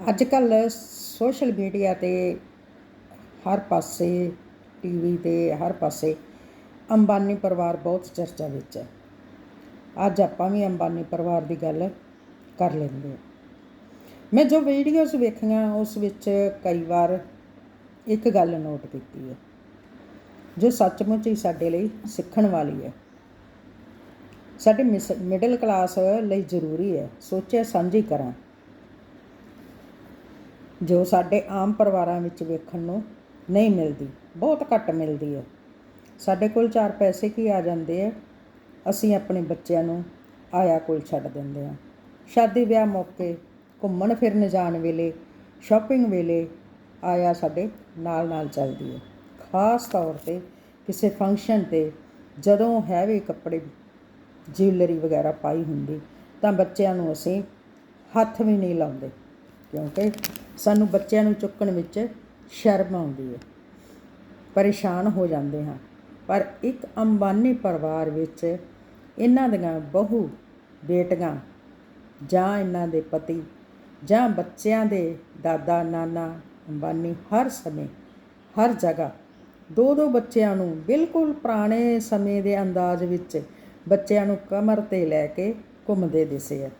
ਅੱਜ ਕੱਲ੍ਹ social media ਤੇ ਹਰ ਪਾਸੇ, ਟੀਵੀ ਤੇ ਹਰ ਪਾਸੇ ਅੰਬਾਨੀ ਪਰਿਵਾਰ ਬਹੁਤ ਚਰਚਾ ਵਿੱਚ ਹੈ। ਅੱਜ ਆਪਾਂ ਵੀ ਅੰਬਾਨੀ ਪਰਿਵਾਰ ਦੀ ਗੱਲ ਕਰ ਲੈਂਦੇ ਹਾਂ। ਮੈਂ ਜੋ ਵੀਡੀਓਜ਼ ਵੇਖੀਆਂ, ਉਸ ਵਿੱਚ ਕਈ ਵਾਰ ਇੱਕ ਗੱਲ ਨੋਟ ਕੀਤੀ ਹੈ, ਜੋ ਸੱਚਮੁੱਚ ਹੀ ਸਾਡੇ ਲਈ ਸਿੱਖਣ ਵਾਲੀ ਹੈ। ਸਾਡੇ ਮਿਡਲ ਕਲਾਸ ਲਈ ਜ਼ਰੂਰੀ ਹੈ ਸੋਚਿਆ ਸਾਂਝੀ ਕਰਾਂ। ਜੋ ਸਾਡੇ ਆਮ ਪਰਿਵਾਰਾਂ ਵਿੱਚ ਵੇਖਣ ਨੂੰ ਨਹੀਂ ਮਿਲਦੀ, ਬਹੁਤ ਘੱਟ ਮਿਲਦੀ ਹੈ। ਸਾਡੇ ਕੋਲ ਚਾਰ ਪੈਸੇ ਕੀ ਆ ਜਾਂਦੇ ਆ? ਅਸੀਂ ਆਪਣੇ ਬੱਚਿਆਂ ਨੂੰ ਆਇਆ ਕੋਲ ਛੱਡ ਦਿੰਦੇ ਹਾਂ। ਸ਼ਾਦੀ ਵਿਆਹ ਮੌਕੇ, ਘੁੰਮਣ ਫਿਰਨ ਜਾਣ ਵੇਲੇ ਸ਼ਾਪਿੰਗ ਵੇਲੇ ਆਇਆ ਸਾਡੇ ਨਾਲ ਨਾਲ ਚੱਲਦੀ ਹੈ। ਖਾਸ ਤੌਰ ਤੇ ਕਿਸੇ ਫੰਕਸ਼ਨ ਤੇ ਜਦੋਂ ਹੈਵੀ ਕੱਪੜੇ ਜਿਊਲਰੀ ਵਗੈਰਾ ਪਾਈ ਹੁੰਦੀ, ਤਾਂ ਬੱਚਿਆਂ ਨੂੰ ਅਸੀਂ ਹੱਥ ਵੀ ਨਹੀਂ ਲਾਉਂਦੇ, ਕਿਉਂਕਿ ਸਾਨੂੰ ਬੱਚਿਆਂ ਨੂੰ ਚੁੱਕਣ ਵਿੱਚ ਸ਼ਰਮ ਆਉਂਦੀ ਹੈ। ਪਰੇਸ਼ਾਨ ਹੋ ਜਾਂਦੇ ਹਾਂ। ਪਰ ਇੱਕ ਅੰਬਾਨੀ ਪਰਿਵਾਰ ਵਿੱਚ ਇਹਨਾਂ ਦੀਆਂ ਬਹੂ ਬੇਟੀਆਂ ਜਾਂ ਇਹਨਾਂ ਦੇ ਪਤੀ ਜਾਂ ਬੱਚਿਆਂ ਦੇ ਦਾਦਾ, ਨਾਨਾ, ਅੰਬਾਨੀ ਹਰ ਸਮੇਂ, ਹਰ ਜਗ੍ਹਾ ਦੋ ਦੋ ਬੱਚਿਆਂ ਨੂੰ ਬਿਲਕੁਲ ਪੁਰਾਣੇ ਸਮੇਂ ਦੇ ਅੰਦਾਜ਼ ਵਿੱਚ ਬੱਚਿਆਂ ਨੂੰ ਕਮਰ ਤੇ ਲੈ ਕੇ ਘੁੰਮਦੇ ਦਿਸੇ ਆ।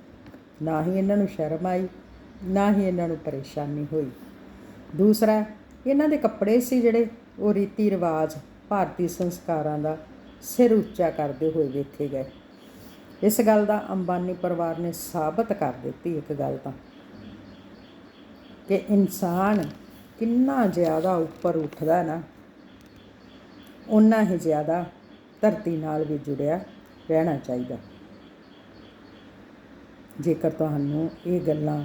ਨਾ ਹੀ ਇਹਨਾਂ ਨੂੰ ਸ਼ਰਮ ਆਈ ਨਾ ਹੀ ਇਹਨਾਂ ਨੂੰ ਪਰੇਸ਼ਾਨੀ ਹੋਈ। ਦੂਸਰਾ, ਇਹਨਾਂ ਦੇ ਕੱਪੜੇ ਸੀ ਜਿਹੜੇ ਉਹ ਰੀਤੀ ਰਿਵਾਜ ਭਾਰਤੀ ਸੰਸਕਾਰਾਂ ਦਾ ਸਿਰ ਉੱਚਾ ਕਰਦੇ ਹੋਏ ਵੇਖੇ ਗਏ। ਇਸ ਗੱਲ ਦਾ ਅੰਬਾਨੀ ਪਰਿਵਾਰ ਨੇ ਸਾਬਤ ਕਰ ਦਿੱਤੀ ਇੱਕ ਗੱਲ ਤਾਂ। ਕਿ ਇਨਸਾਨ ਕਿੰਨਾ ਜ਼ਿਆਦਾ ਉੱਪਰ ਉੱਠਦਾ ਨਾ ਉਨਾ ਹੀ ਜ਼ਿਆਦਾ ਧਰਤੀ ਨਾਲ ਵੀ ਜੁੜਿਆ ਰਹਿਣਾ ਚਾਹੀਦਾ। ਜੇਕਰ ਤੁਹਾਨੂੰ ਇਹ ਗੱਲਾਂ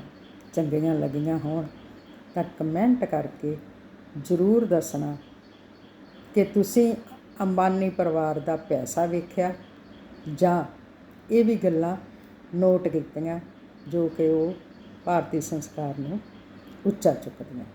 ਚੰਗੀਆਂ ਲੱਗੀਆਂ ਹੋਣ, ਤਾਂ ਕਮੈਂਟ ਕਰਕੇ ਜ਼ਰੂਰ ਦੱਸਣਾ ਕਿ ਤੁਸੀਂ ਅੰਬਾਨੀ ਪਰਿਵਾਰ ਦਾ ਪੈਸਾ ਵੇਖਿਆ ਜਾਂ ਇਹ ਵੀ ਗੱਲਾਂ ਨੋਟ ਕੀਤੀਆਂ ਜੋ ਕਿ ਉਹ ਭਾਰਤੀ ਸੰਸਕਾਰ ਨੂੰ ਉੱਚਾ ਚੁੱਕਦੀਆਂ।